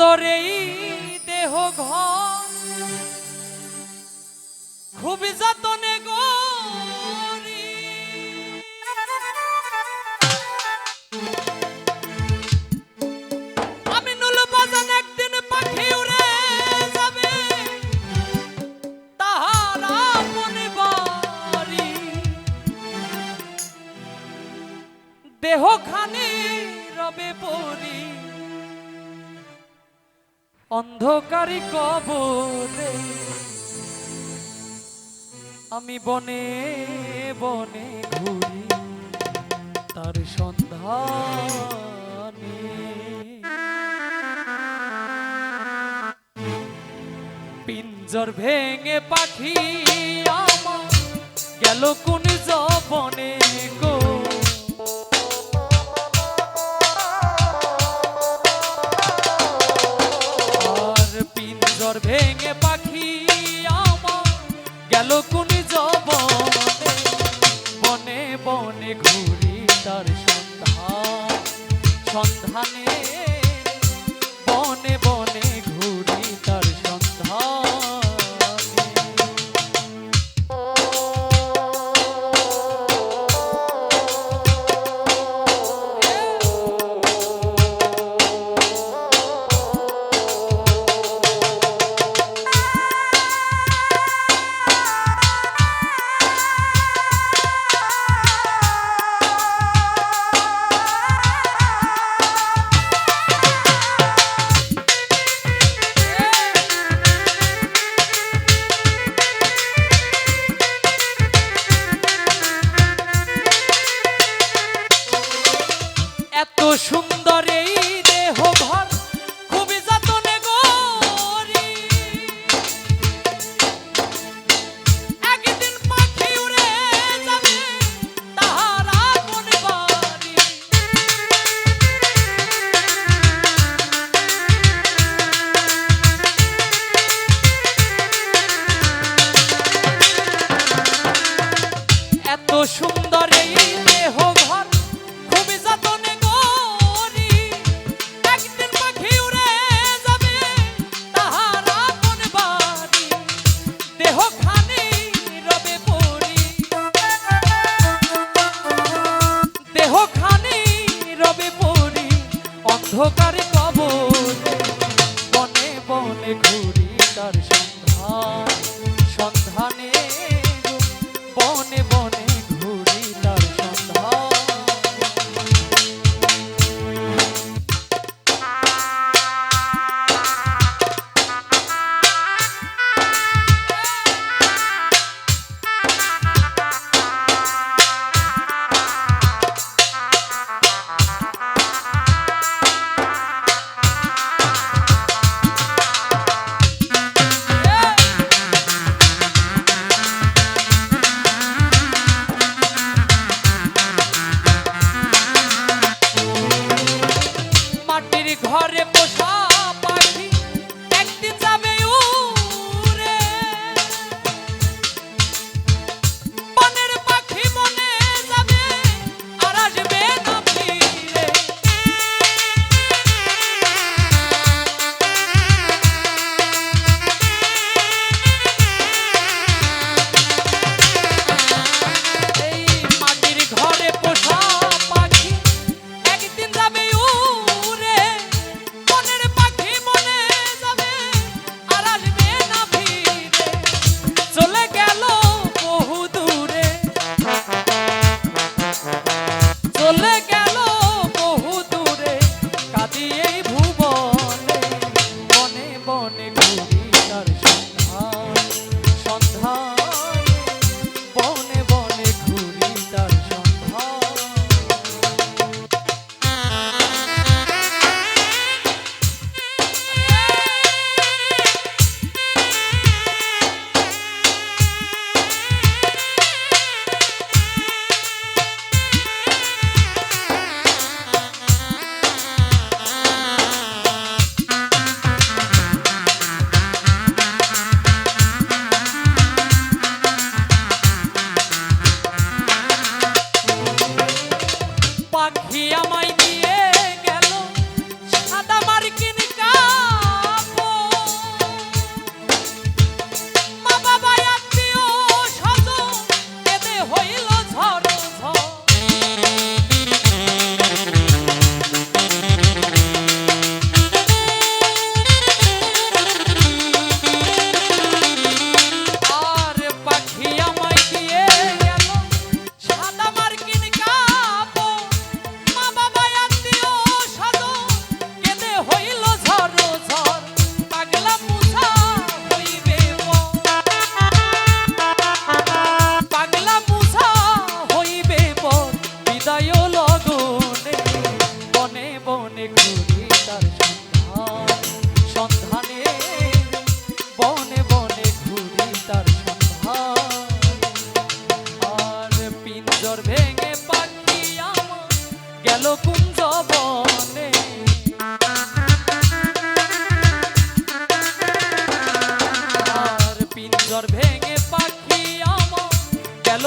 সুন্দর এই দেহ ঘর খুবই যতনে গরি আমি নুল বাজান একদিন যাবে। তাহারা দেহ রবে পরি। অন্ধকারী কবরে আমি বনে বনে ঘুরি, তার সন্ধানে। পিঞ্জর ভেঙে পাখি আমার গেল কোন জবনে গো। ভেঙে পাখি আমার গেল কোন জবনে অন্ধকারে কবর মনে মনে ঘুরি তার সন্ধান ভেঙে পাখি আমার গেল কুঞ্জ পিঞ্জর ভেঙে পাখি আমার গেল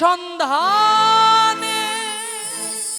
সন্ধ্যা